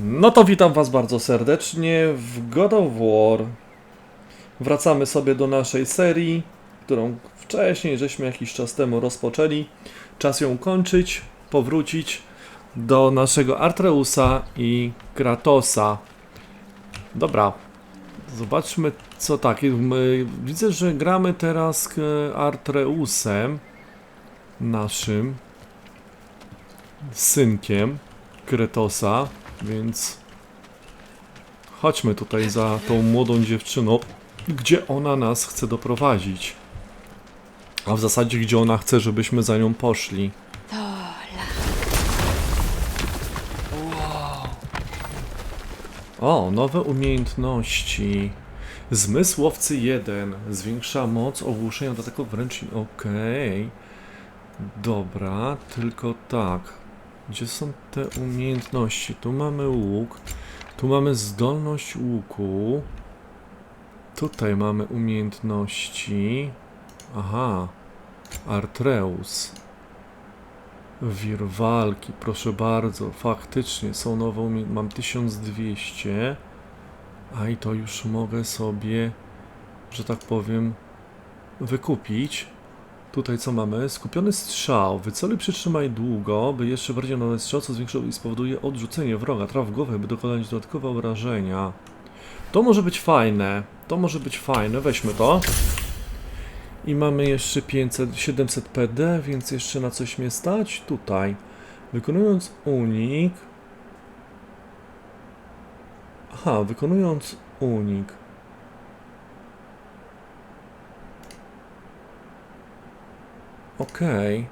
No to witam Was bardzo serdecznie w God of War. Wracamy sobie do naszej serii, którą wcześniej żeśmy jakiś czas temu rozpoczęli. Czas ją kończyć, powrócić do naszego Artreusa i Kratosa. Dobra, zobaczmy co tak. Widzę, że gramy teraz Artreusem, naszym synkiem Kretosa, więc chodźmy tutaj za tą młodą dziewczyną, gdzie ona nas chce doprowadzić. A w zasadzie, gdzie ona chce, żebyśmy za nią poszli. O, nowe umiejętności. Zmysłowcy 1. Zwiększa moc ogłuszenia do tego wręcz. Okej. Dobra, tylko tak. Gdzie są te umiejętności? Tu mamy łuk. Tu mamy zdolność łuku. Tutaj mamy umiejętności. Aha. Artreus. Wir walki, proszę bardzo. Faktycznie są nowe umiejętności. Mam 1200. A i to już mogę sobie, że tak powiem, wykupić. Tutaj co mamy? Skupiony strzał. Wyceluj przytrzymaj długo, by jeszcze bardziej na strzał, co zwiększa i spowoduje odrzucenie wroga. Traf w głowę, by dokonać dodatkowe obrażenia. To może być fajne. To może być fajne. Weźmy to. I mamy jeszcze 500, 700 PD, więc jeszcze na coś mnie stać. Tutaj. Wykonując unik. Aha, wykonując unik. Okej.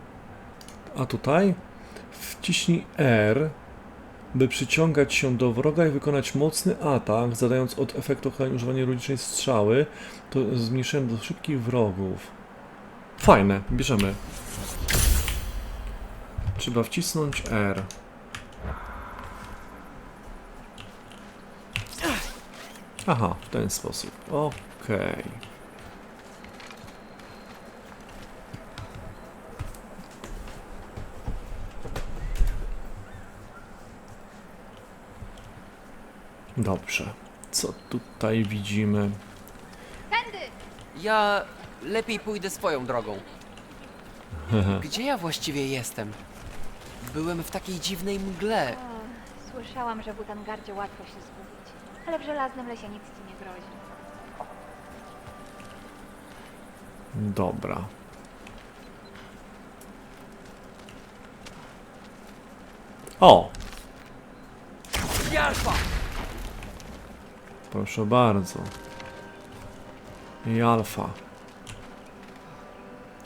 A tutaj wciśnij R, by przyciągać się do wroga i wykonać mocny atak, zadając od efektu ochrony używanie runicznej strzały, to zmniejszają do szybkich wrogów. Fajne, bierzemy. Trzeba wcisnąć R. Aha, w ten sposób. Okej. Dobrze. Co tutaj widzimy? Tędy! Ja lepiej pójdę swoją drogą. Gdzie ja właściwie jestem? Byłem w takiej dziwnej mgle. O, słyszałam, że w Utangardzie łatwo się zgubić, ale w żelaznym lesie nic ci nie grozi. Dobra. O! Jalfa! Proszę bardzo. I alfa.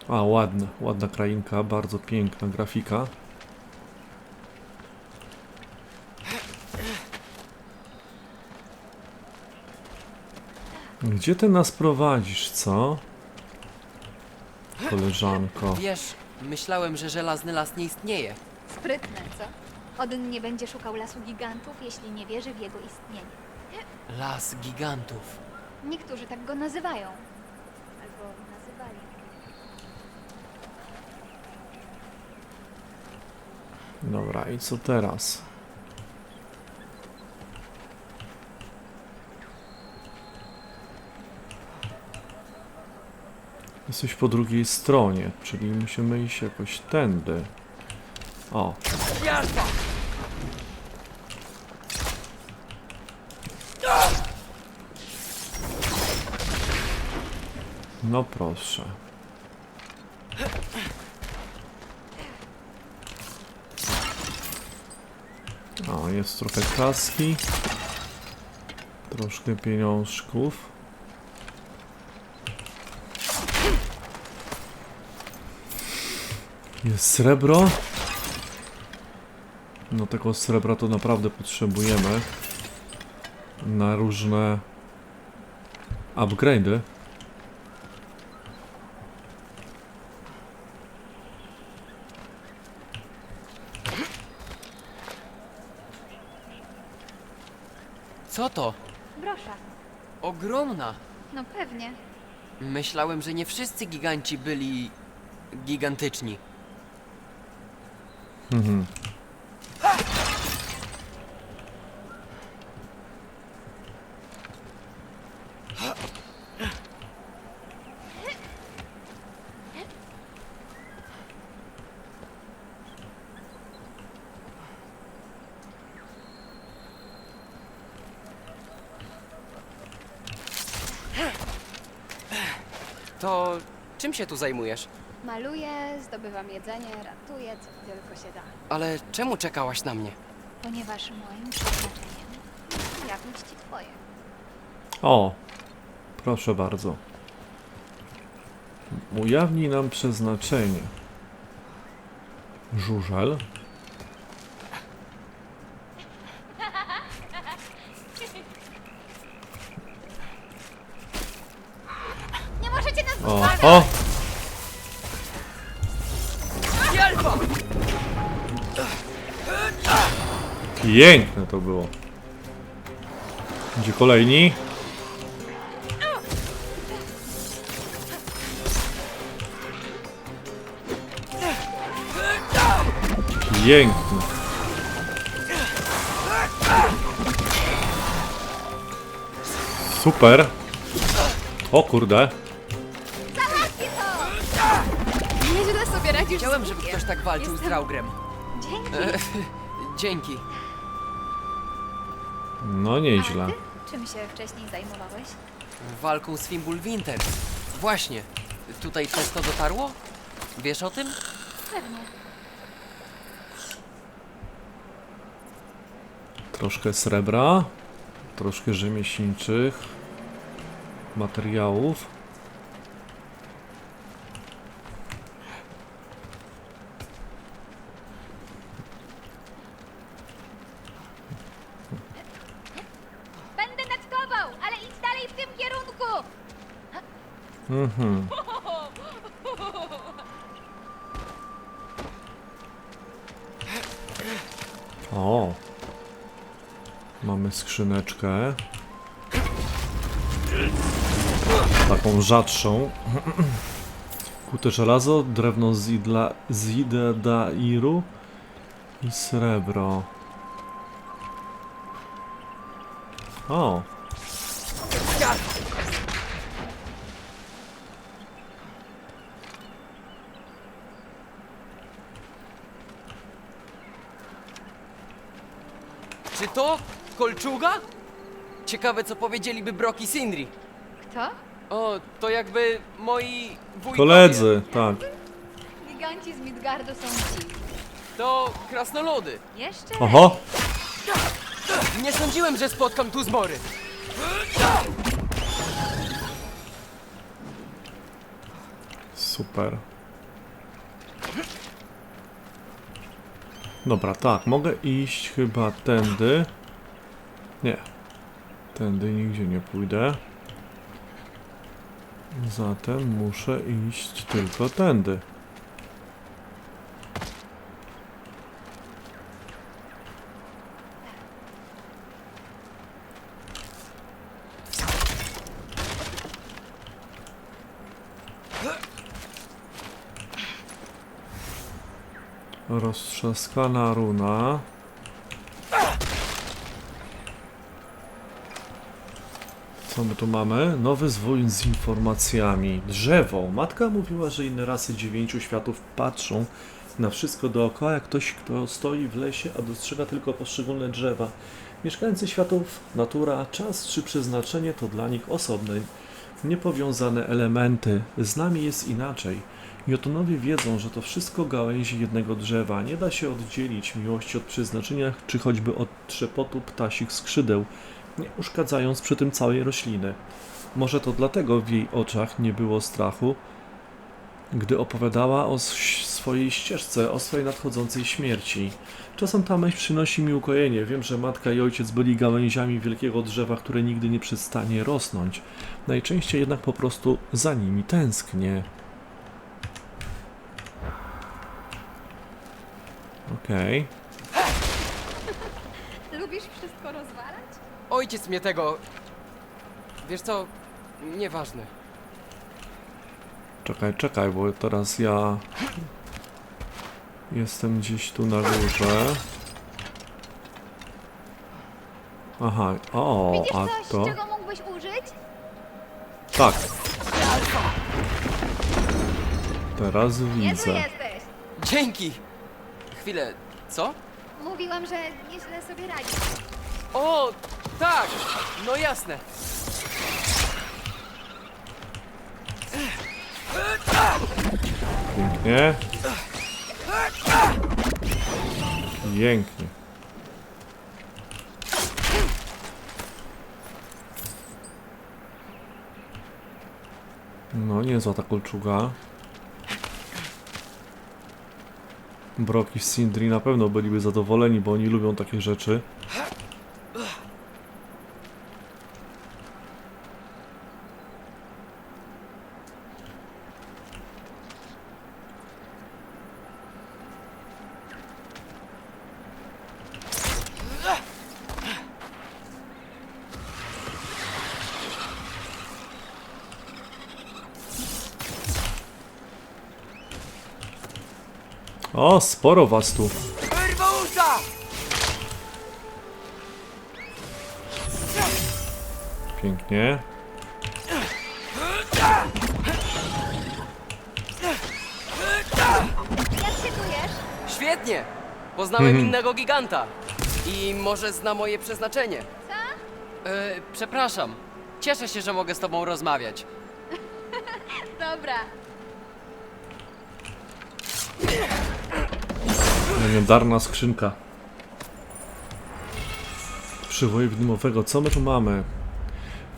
A, ładna, ładna krainka, bardzo piękna grafika. Gdzie ty nas prowadzisz, co? Koleżanko. Wiesz, myślałem, że żelazny las nie istnieje. Sprytne, co? Odyn nie będzie szukał lasu gigantów, jeśli nie wierzy w jego istnienie. Las gigantów. Niektórzy tak go nazywają. Albo nazywali. Dobra, i co teraz? Jesteś po drugiej stronie, czyli musimy iść jakoś tędy. O! No proszę. O, jest trochę kaski. Troszkę pieniążków. Jest srebro. No tego srebra to naprawdę potrzebujemy. Na różne upgrade'y. Co to? Brosza. Ogromna! No pewnie. Myślałem, że nie wszyscy giganci byli gigantyczni. Mhm. To czym się tu zajmujesz? Maluję, zdobywam jedzenie, ratuję, co tylko się da. Ale czemu czekałaś na mnie? Ponieważ moim przeznaczeniem ujawnić ci twoje. O, proszę bardzo. Ujawnij nam przeznaczenie. Żużel. Nie możecie nas O, o! Piękne to było. Gdzie kolejni? Piękne. Super. O kurde. Nieźle sobie radzisz Chciałem, żeby ktoś tak walczył z Draugrem. Dzięki. E, dzięki. No A nieźle. ty czym się wcześniej zajmowałeś? Walką z Fimbul Winter. Właśnie. Tutaj też to dotarło? Wiesz o tym? Pewnie. Troszkę srebra, troszkę rzemieślniczych materiałów. Będę natkował, ale idź dalej w tym kierunku! Mhm. O. Mamy skrzyneczkę. Taką rzadszą. Kute żelazo, drewno z, idla, z idedairu i srebro. O, Czy to kolczuga? Ciekawe, co powiedzieliby Brock i Sindri. Kto? O, to jakby moi wujkowie. koledzy, tak. Giganci z Midgardu są ci. To krasnoludy. Jeszcze Oho, Nie sądziłem, że spotkam tu zmory. Super. Dobra, tak, mogę iść chyba tędy. Nie. Tędy nigdzie nie pójdę. Zatem muszę iść tylko tędy. Roztrzaskana runa. Co my tu mamy? Nowy zwój z informacjami. Drzewo. Matka mówiła, że inne rasy dziewięciu światów patrzą na wszystko dookoła, jak ktoś, kto stoi w lesie, a dostrzega tylko poszczególne drzewa. Mieszkańcy światów, natura, czas czy przeznaczenie to dla nich osobne, niepowiązane elementy. Z nami jest inaczej. Jotunowie wiedzą, że to wszystko gałęzi jednego drzewa. Nie da się oddzielić miłości od przeznaczenia, czy choćby od trzepotu ptasich skrzydeł, nie uszkadzając przy tym całej rośliny. Może to dlatego w jej oczach nie było strachu, gdy opowiadała o swojej ścieżce, o swojej nadchodzącej śmierci. Czasem ta myśl przynosi mi ukojenie. Wiem, że matka i ojciec byli gałęziami wielkiego drzewa, które nigdy nie przestanie rosnąć. Najczęściej jednak po prostu za nimi tęsknię. Okej. Lubisz wszystko rozwalać? Ojciec mnie tego... Wiesz co? Nieważne. Czekaj, czekaj, bo teraz ja jestem gdzieś tu na górze. Aha, o, Widzisz a coś, to. czego mógłbyś użyć? Tak. Teraz widzę. jesteś! Dzięki! Chwilę, co? Mówiłam, że nieźle sobie radzisz. O, tak! No jasne. Pięknie. Pięknie. No, niezła ta kolczuga. Brock i Sindri na pewno byliby zadowoleni, bo oni lubią takie rzeczy. O, sporo was tu. Pięknie. Jak się czujesz? Świetnie! Poznałem Mhm. innego giganta. I może zna moje przeznaczenie. Co? E, przepraszam. Cieszę się, że mogę z tobą rozmawiać. Dobra. Legendarna skrzynka. Przywoju widmowego. Co my tu mamy?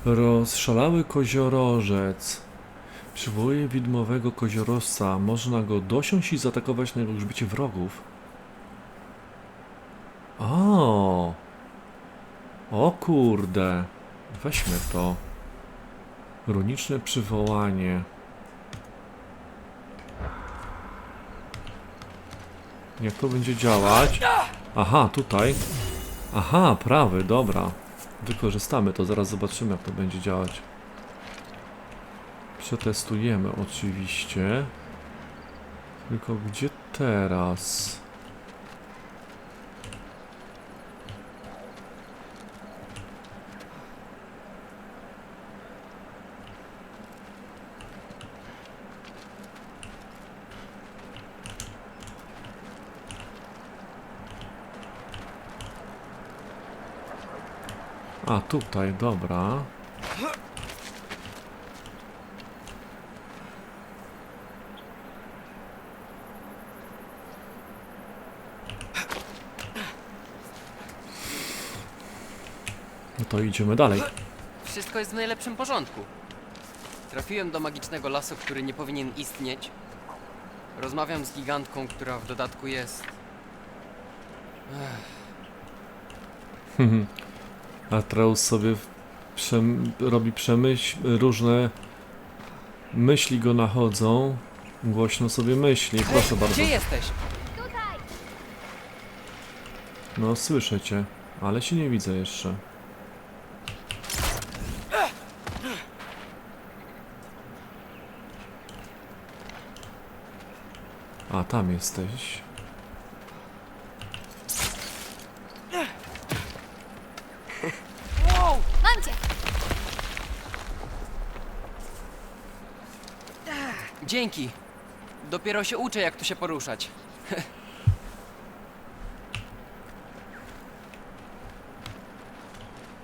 Rozszalały koziorożec. Przywołuje widmowego koziorożca. Można go dosiąść i zaatakować na jego grzbiecie wrogów. O! O kurde. Weźmy to. Runiczne przywołanie. Jak to będzie działać? Aha, tutaj. Aha, prawy, dobra. Wykorzystamy to, zaraz zobaczymy jak to będzie działać. Przetestujemy oczywiście. Tylko gdzie teraz? A, tutaj, dobra. No to idziemy dalej. Wszystko jest w najlepszym porządku. Trafiłem do magicznego lasu, który nie powinien istnieć. Rozmawiam z gigantką, która w dodatku jest. Atreus sobie przem robi przemyśl, różne myśli go nachodzą. Głośno sobie myśli, proszę bardzo. Gdzie jesteś? No, słyszę cię, ale się nie widzę jeszcze. A, tam jesteś. Wow! Mam cię. Dzięki. Dopiero się uczę, jak tu się poruszać.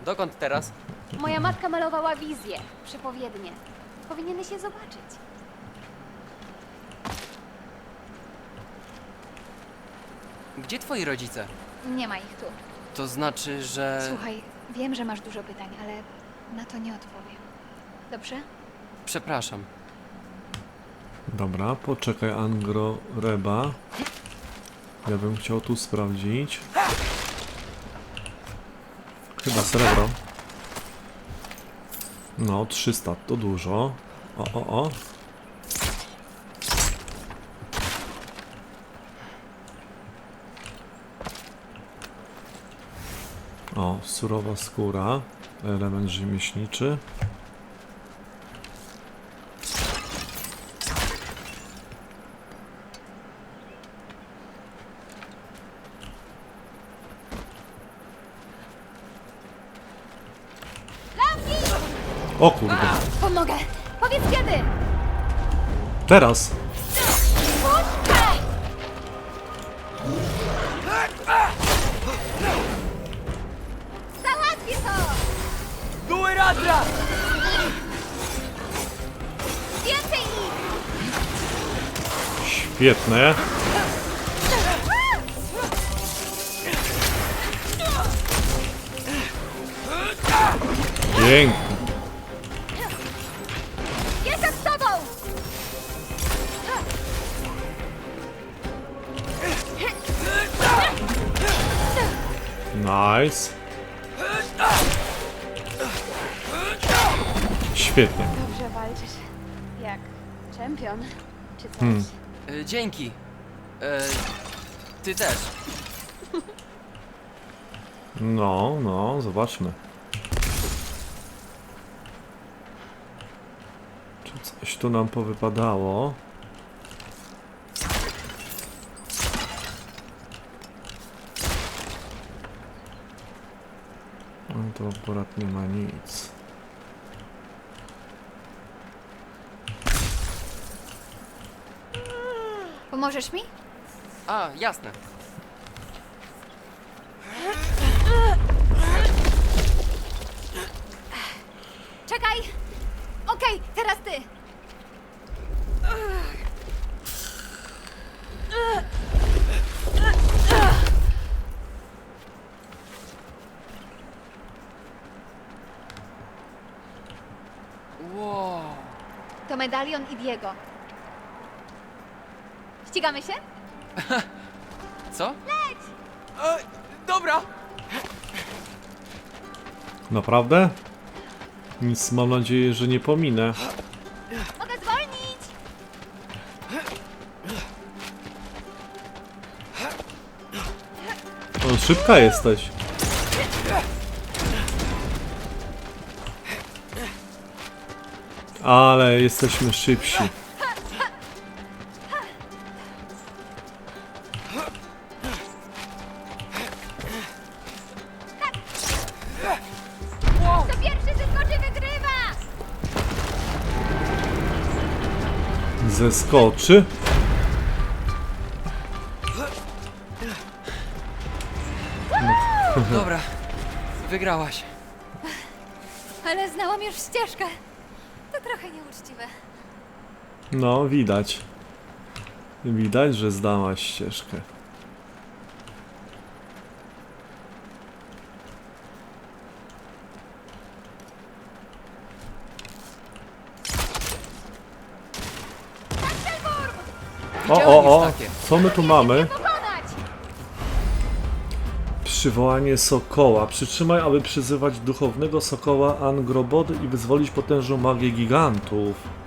Dokąd teraz? Moja matka malowała wizję, przepowiednie. Powinieneś je zobaczyć. Gdzie twoi rodzice? Nie ma ich tu. To znaczy, że. Słuchaj, wiem, że masz dużo pytań, ale na to nie odpowiem. Dobrze? Przepraszam. Dobra, poczekaj, Angro Reba. Ja bym chciał tu sprawdzić. Chyba srebro. No, 300 to dużo. O, o, o. O, surowa skóra. Element rzemieślniczy. Teraz. Załatwię to! Były Radra! Więcej ich! Świetne. Pięknie. Nice. Świetnie. Dobrze walczysz. Jak czempion, czy coś. Hmm. E, dzięki. E, ty też. No, no, zobaczmy. Czy coś tu nam powypadało? No to akurat nie ma nic. Pomożesz mi? A, jasne. Czekaj! Okej, teraz ty! Medalion i Diego. Ścigamy się? Co? Leć! E, dobra. Naprawdę? Nic mam nadzieję, że nie pominę. Mogę zwolnić! O, szybka jesteś. Ale jesteśmy szybsi. Kto pierwszy zeskoczy, wygrywa! Zeskoczy. Dobra. Wygrałaś. Ale znałam już ścieżkę. No, widać. Widać, że zdałaś ścieżkę. O, o, o! Co my tu mamy? Przywołanie sokoła. Przytrzymaj, aby przyzywać duchownego sokoła Angrobody i wyzwolić potężną magię gigantów.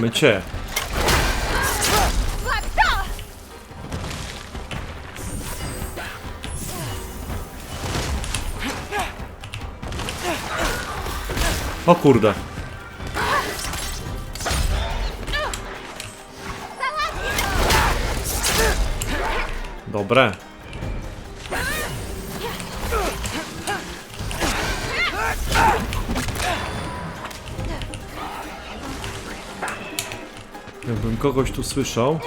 Mamy cię. O kurde. Dobre. Jakbym kogoś tu słyszał.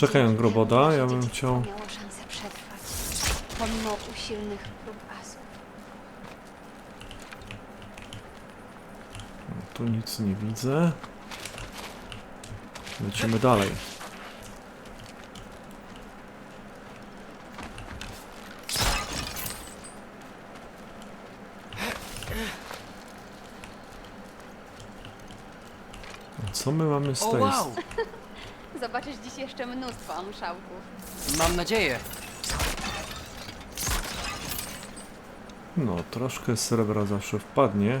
Czekaj, Dzięki Angroboda, temu nasze ja bym chciał... miało szansę przetrwać, pomimo usilnych prób asów. Tu nic nie widzę. Lecimy dalej. A Co my mamy z O tej wow! zobaczysz dziś jeszcze mnóstwo onszałków. Mam nadzieję. No, troszkę srebra zawsze wpadnie.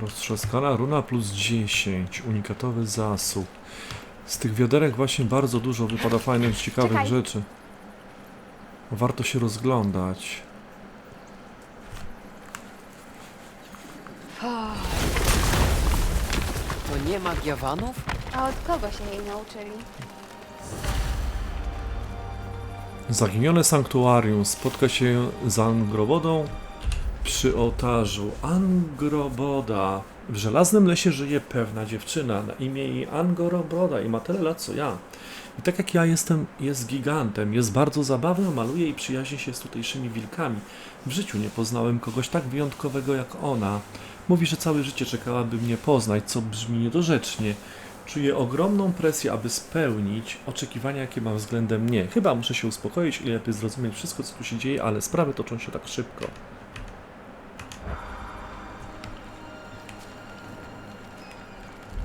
Roztrzaskana runa plus 10. Unikatowy zasób. Z tych wiaderek właśnie bardzo dużo wypada fajnych, ciekawych Czekaj. rzeczy. Warto się rozglądać. To nie magia vanów? A od kogo się jej nauczyli? Zaginione sanktuarium spotka się z Angrobodą przy ołtarzu. Angroboda. W żelaznym lesie żyje pewna dziewczyna na imię jej Angoroboda i ma tyle lat co ja. I tak jak ja jestem, jest gigantem, jest bardzo zabawna, maluje i przyjaźni się z tutejszymi wilkami. W życiu nie poznałem kogoś tak wyjątkowego jak ona. Mówi, że całe życie czekała, by mnie poznać, co brzmi niedorzecznie. Czuję ogromną presję, aby spełnić oczekiwania, jakie mam względem mnie. Chyba muszę się uspokoić i lepiej zrozumieć wszystko, co tu się dzieje, ale sprawy toczą się tak szybko.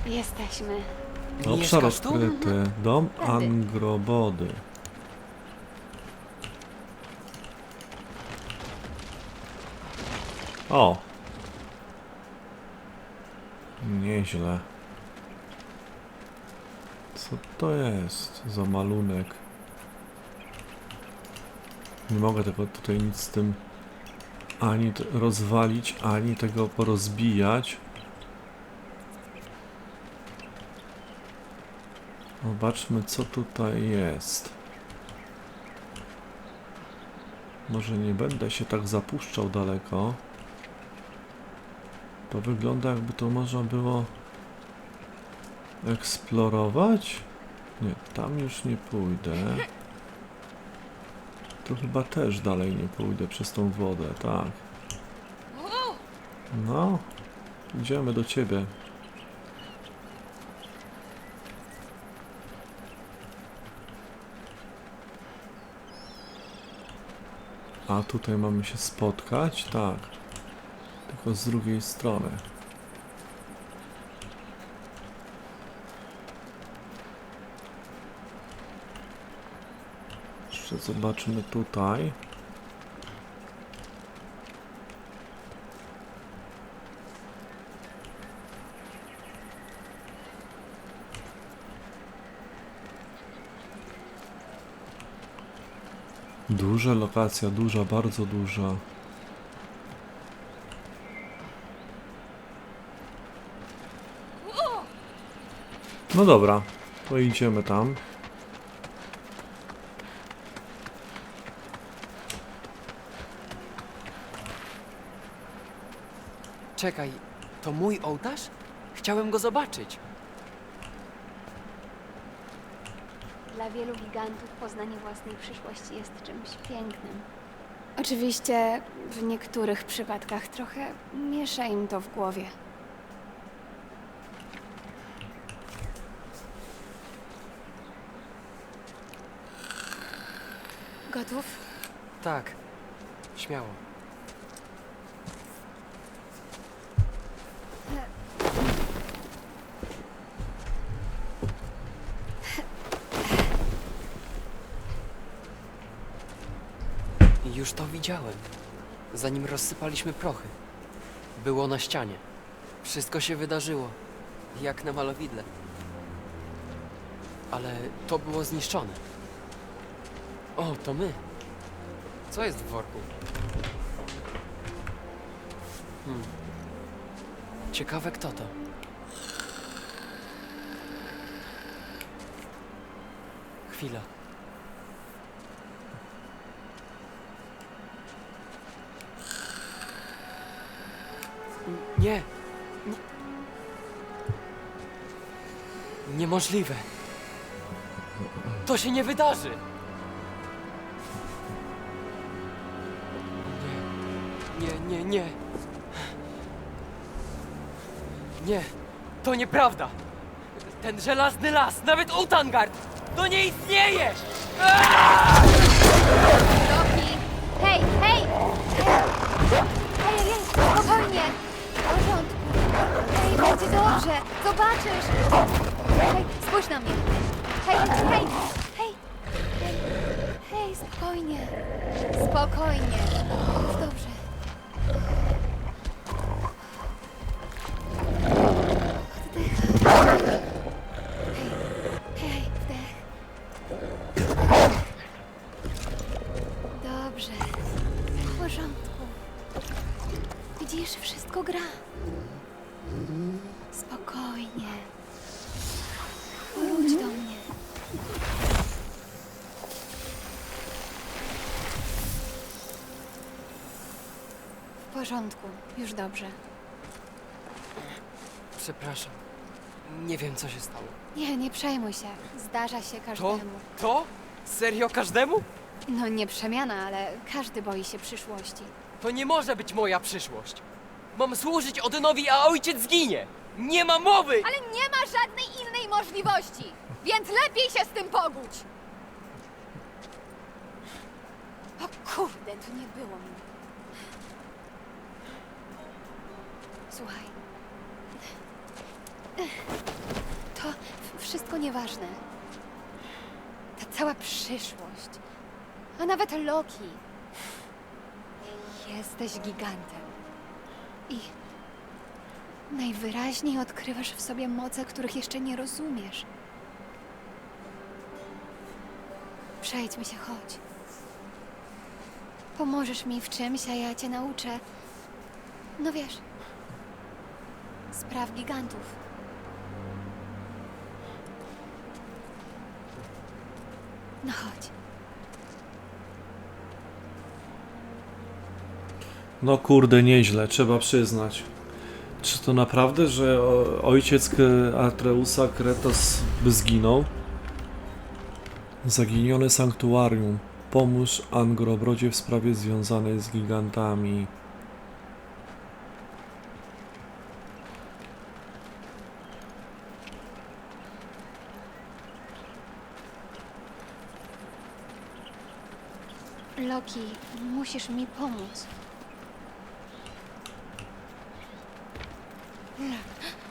Jesteśmy. Obszar Mieszkasz tu? odkryty. Dom Tędy. Angrobody. O! Nieźle. Co to jest za malunek? Nie mogę tego tutaj nic z tym ani rozwalić, ani tego porozbijać. Zobaczmy, co tutaj jest. Może nie będę się tak zapuszczał daleko. To wygląda, jakby to można było eksplorować. Nie, tam już nie pójdę. Tu chyba też dalej nie pójdę przez tą wodę, tak. No, idziemy do ciebie. A tutaj mamy się spotkać? Tak. Tylko z drugiej strony. Jeszcze zobaczmy tutaj. Duża lokacja, duża, bardzo duża. No dobra, to idziemy tam. Czekaj, to mój ołtarz? Chciałem go zobaczyć. Dla wielu gigantów poznanie własnej przyszłości jest czymś pięknym. Oczywiście w niektórych przypadkach trochę miesza im to w głowie. Gotów? Tak, śmiało. Już to widziałem. Zanim rozsypaliśmy prochy. Było na ścianie. Wszystko się wydarzyło. Jak na malowidle. Ale to było zniszczone. O, to my. Co jest w worku? Hmm. Ciekawe kto to. Chwila. Nie. nie. Niemożliwe. To się nie wydarzy. Nie, nie, to nieprawda. Ten żelazny las, nawet Utangard, to nie istnieje! Hej, hej! Hej, hej, hej, spokojnie! W porządku. Hej, będzie dobrze! Zobaczysz! Hej, spójrz na mnie! Hej, hej, hej! Hej, hej, spokojnie! Spokojnie! Jest dobrze. Porządku, już dobrze. Przepraszam. Nie wiem, co się stało. Nie, nie przejmuj się. Zdarza się To? każdemu. To? Serio każdemu? No nie przemiana, ale każdy boi się przyszłości. To nie może być moja przyszłość. Mam służyć Odynowi, a ojciec zginie. Nie ma mowy! Ale nie ma żadnej innej możliwości, więc lepiej się z tym pogódź. O kurde, tu nie było mnie. Słuchaj. To wszystko nieważne. Ta cała przyszłość, a nawet Loki. Jesteś gigantem. I najwyraźniej odkrywasz w sobie moce, których jeszcze nie rozumiesz. Przejdźmy się, chodź. Pomożesz mi w czymś, a ja cię nauczę. No wiesz, spraw gigantów. No chodź. No kurde, nieźle, trzeba przyznać. Czy to naprawdę, że ojciec Atreusa Kretos by zginął? Zaginione sanktuarium. Pomóż Angrobrodzie w sprawie związanej z gigantami. Loki, musisz mi pomóc.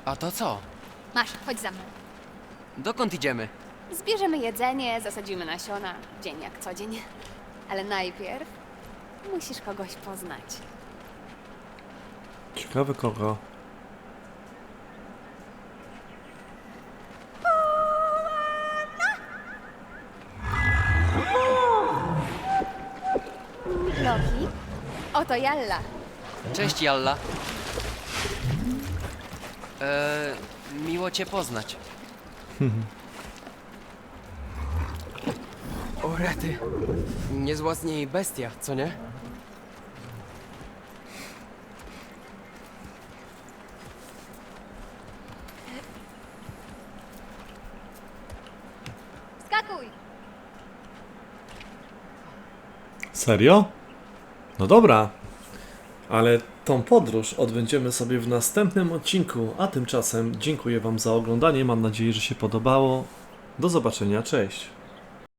A to co? Masz, chodź za mną. Dokąd idziemy? Zbierzemy jedzenie, zasadzimy nasiona, dzień jak co dzień. Ale najpierw musisz kogoś poznać. Ciekawe kogo. Jalla. Cześć, Jalla. Eee, miło cię poznać. o rety. Niezła z niej bestia, co nie? Skakuj! Serio? No dobra. Ale tą podróż odbędziemy sobie w następnym odcinku, a tymczasem dziękuję Wam za oglądanie. Mam nadzieję, że się podobało. Do zobaczenia, cześć.